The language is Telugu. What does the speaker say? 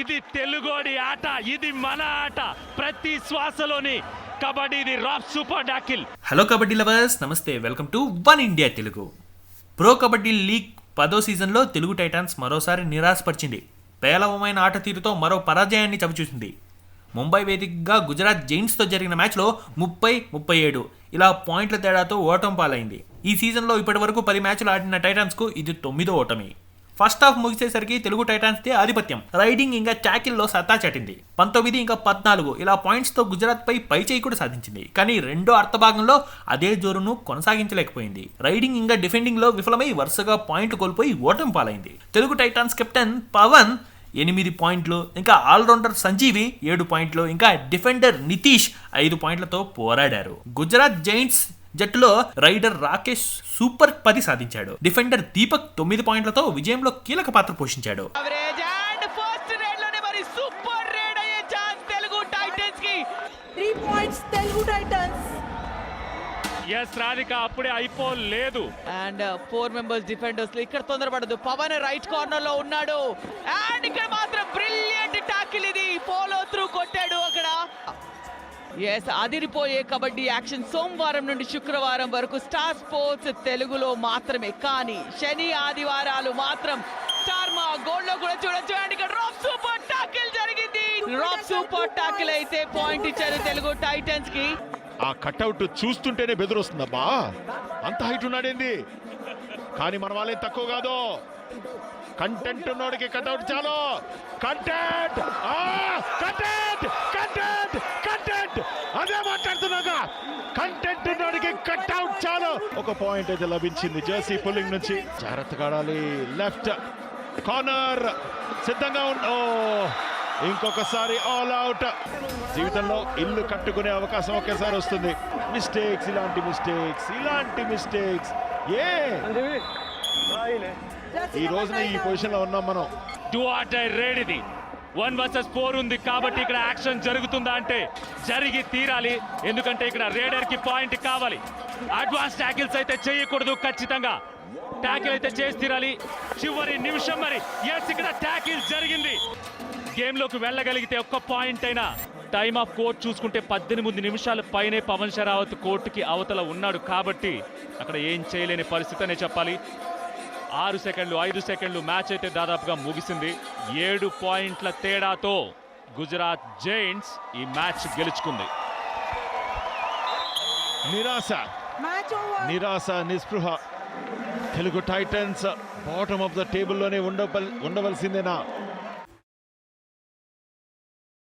ఇది తెలుగోడి ఆట ఇది మన ఆట. ప్రతి శ్వాసలోని కబడ్డీది rap super tackle. Hello kabaddi lovers. నమస్తే welcome to one India Telugu. Pro kabaddi league పదో సీజన్లో తెలుగు టైటాన్స్ మరోసారి నిరాశపరిచింది. పేలవమైన ఆట తీరుతో మరో పరాజయాన్ని చవిచూసింది. ముంబై వేదికగా గుజరాత్ జైంట్స్తో జరిగిన మ్యాచ్లో ముప్పై ముప్పై ఏడు. ఇలా పాయింట్ల తేడాతో ఓటం పాలైంది. ఈ సీజన్లో ఇప్పటివరకు పది మ్యాచ్లు ఆడిన టైటాన్స్కు ఇది తొమ్మిదో ఓటమి. ఫస్ట్ హాఫ్ ముగిసేసరికి తెలుగు టైటాన్స్దే ఆధిపత్యం. రైడింగ్ ఇంకా ట్యాకిల్లో సత్తా చాటింది. పంతొమ్మిది ఇంకా పద్నాలుగు ఇలా పాయింట్స్తో గుజరాత్ పై పై చేయి కూడా సాధించింది. కానీ రెండో అర్థభాగంలో అదే జోరును కొనసాగించలేకపోయింది. రైడింగ్ ఇంకా డిఫెండింగ్లో విఫలమై వరుసగా పాయింట్లు కోల్పోయి ఓటమి పాలైంది. తెలుగు టైటాన్స్ కెప్టెన్ పవన్ ఎనిమిది పాయింట్లు ఇంకా ఆల్రౌండర్ సంజీవి ఏడు పాయింట్లు ఇంకా డిఫెండర్ నితీష్ ఐదు పాయింట్లతో పోరాడారు. గుజరాత్ జైంట్స్ జట్టులో రైడర్ రాకేష్ సూపర్ పది సాధించాడు. డిఫెండర్ దీపక్ తొమ్మిది పాయింట్లతో విజయంలో కీలక పాత్ర పోషించాడు. అవరేజ్ అండ్ ఫస్ట్ రేడ్లోనే మరి సూపర్ రేడ్ అయ్యే chance Telugu టైటన్స్కి. Three points Telugu titans yes Radhika అప్పుడే అయిపోలేదు అండ్ ఫోర్ మెంబర్స్ డిఫెండర్స్ ఇక్కడ తొందరపడదు పవన్ రైట్ కార్నర్లో ఉన్నాడు. అండ్ ఇక్కడ మాత్రం ఎస్ అదిరిపోయే కబడ్డీ యాక్షన్ సోమవారం నుండి శుక్రవారం వరకు స్టార్ స్పోర్ట్స్ తెలుగులో మాత్రమే. కానీ శని ఆదివారాలు మాత్రం స్టార్ మా గోల్డ్లో కూడా చూడొచ్చు. అండ్ ఇక్కడ రాప్ సూపర్ టాకిల్ జరిగింది. రాప్ సూపర్ టాకిల్ అయితే పాయింట్ ఇచ్చారు తెలుగు టైటన్స్కి. ఆ కట్అవుట్ చూస్తుంటేనే బెదిరొస్తుందమ్మా అంత హైట్ ఉన్నాడేంది? కానీ మన వాళ్ళేం తక్కువ కాదు. కంటెంట్ ఉన్నోడికి కట్అవుట్ చాలు. కంటెంట్ కంటెంట్ కంటెంట్ కంటెంట్ అదే మాట్లాడుతున్నాగా కంటెంట్ ఉన్నోడికి కట్అవుట్ చాలు. ఒక పాయింట్ అయితే లభించింది. జెర్సీ పుల్లింగ్ నుంచి. జాగ్రత్తగా ఆడాలి. లెఫ్ట్ కార్నర్ సిద్ధంగా ఉండు ఇంకొకసారి ఆల్ అవుట్ జీవితంలో ఇల్లు కట్టుకునే అవకాశం ఒకేసారి వస్తుంది. మిస్టేక్స్ ఇలాంటి మిస్టేక్స్ ఇలాంటి మిస్టేక్స్ ఏ? ఈ రోజున ఈ పొజిషన్లో ఉన్నాం మనం. టూ ఆర్ రేడ్ ఇది వన్ వర్సెస్ ఫోర్ ఉంది కాబట్టి ఇక్కడ యాక్షన్ జరుగుతుందా అంటే జరిగి తీరాలి. ఎందుకంటే ఇక్కడ రేడర్కి పాయింట్ కావాలి. అడ్వాన్స్ ట్యాకిల్స్ అయితే చేయకూడదు ఖచ్చితంగా. ట్యాకిల్ అయితే చేసి తీరాలి. చివరి నిమిషం మరి. ఎస్ ఇక్కడ ట్యాకిల్ జరిగింది. గేమ్లోకి వెళ్ళగలిగితే ఒక్క పాయింట్ అయినా. టైమ్ ఆఫ్ కోర్ట్ చూసుకుంటే పద్దెనిమిది నిమిషాల పైనే పవన్ షరావత్ కోర్టుకి అవతల ఉన్నాడు కాబట్టి అక్కడ ఏం చేయలేని పరిస్థితి అనే చెప్పాలి. ఆరు సెకండ్లు ఐదు సెకండ్లు మ్యాచ్ అయితే దాదాపుగా ముగిసింది. ఏడు పాయింట్ల తేడాతో గుజరాత్ జైంట్స్ ఈ మ్యాచ్ గెలుచుకుంది. నిరాశ నిరాశ నిస్పృహ. Telugu titans bottom of the టేబుల్లోనే ఉండ ఉండవలసిందేనా?